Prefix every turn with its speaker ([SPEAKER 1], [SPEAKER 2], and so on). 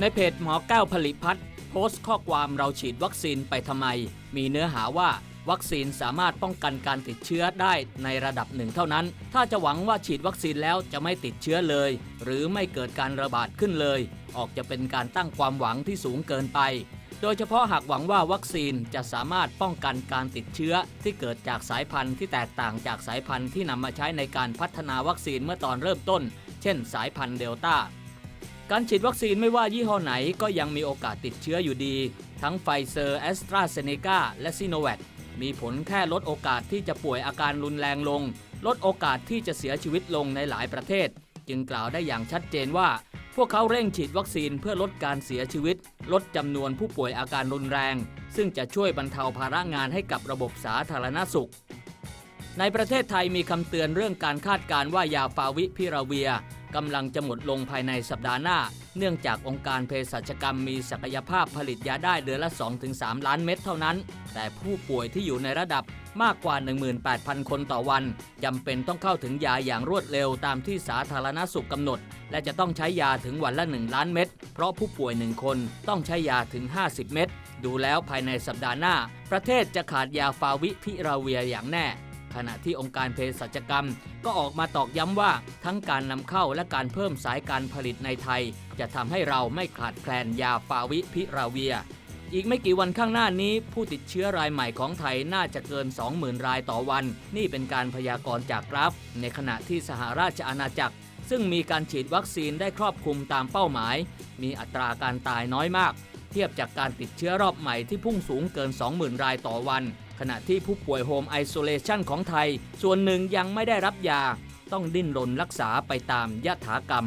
[SPEAKER 1] ในเพจหมอแก้วผลิพัฒน์โพสต์ข้อความเราฉีดวัคซีนไปทำไม มีเนื้อหาว่าวัคซีนสามารถป้องกันการติดเชื้อได้ในระดับหนึ่งเท่านั้น ถ้าจะหวังว่าฉีดวัคซีนแล้วจะไม่ติดเชื้อเลย หรือไม่เกิดการระบาดขึ้นเลย ออกจะเป็นการตั้งความหวังที่สูงเกินไป โดยเฉพาะหากหวังว่าวัคซีนจะสามารถป้องกันการติดเชื้อที่เกิดจากสายพันธุ์ที่แตกต่างจากสายพันธุ์ที่นำมาใช้ในการพัฒนาวัคซีนเมื่อตอนเริ่มต้น เช่น สายพันธุ์เดลต้า การฉีดวัคซีนไม่ว่ายี่ห้อไหนก็ยังมีโอกาสติดเชื้ออยู่ดี ทั้งไฟเซอร์แอสตราเซเนกาและซีโนแวคมีผลแค่ลดโอกาสที่จะป่วยอาการรุนแรงลง ลดโอกาสที่จะเสียชีวิตลงในหลายประเทศ จึงกล่าวได้อย่างชัดเจนว่า พวกเขาเร่งฉีดวัคซีนเพื่อลดการเสียชีวิต ลดจำนวนผู้ป่วยอาการรุนแรง ซึ่งจะช่วยบรรเทาภาระงานให้กับระบบสาธารณสุข ในประเทศไทยมีคำเตือนเรื่องการคาดการณ์ว่ายาฟาวิพิราเวีย กำลังจะหมดลงภายในสัปดาห์หน้า เนื่องจากองค์การเภสัชกรรมมีศักยภาพผลิตยาได้เดือนละ 2-3 ล้านเม็ดเท่านั้น แต่ผู้ป่วยที่อยู่ในระดับมากกว่า 18,000 คนต่อวันจำเป็นต้องเข้าถึงยาอย่างรวดเร็วตามที่สาธารณสุขกำหนด และจะต้องใช้ยาถึงวันละ 1 ล้านเม็ดเพราะผู้ป่วย 1 คนต้องใช้ยาถึง 50 เม็ดดูแล้วภายในสัปดาห์หน้า ประเทศจะขาดยาฟาวิพิราเวียอย่างแน่ ขณะที่องค์การเภสัชกรรม ก็ออกมาตอกย้ำว่าทั้งการนำเข้าและการเพิ่มสายการผลิตในไทย จะทำให้เราไม่ขาดแคลนยาฟาวิพิราเวีย อีกไม่กี่วันข้างหน้านี้ ผู้ติดเชื้อรายใหม่ของไทยน่าจะเกิน 20,000 รายต่อวัน นี่เป็นการพยากรณ์จากกราฟ ในขณะที่สหราชอาณาจักร ซึ่งมีการฉีดวัคซีนได้ครอบคลุมตามเป้าหมาย มีอัตราการตายน้อยมาก เทียบจากการติดเชื้อรอบใหม่ที่พุ่งสูงเกิน 20,000 รายต่อวัน ขณะที่ผู้ป่วยโฮมไอโซเลชันของไทย ส่วนหนึ่งยังไม่ได้รับยา ต้องดิ้นรนรักษาไปตามยถากรรม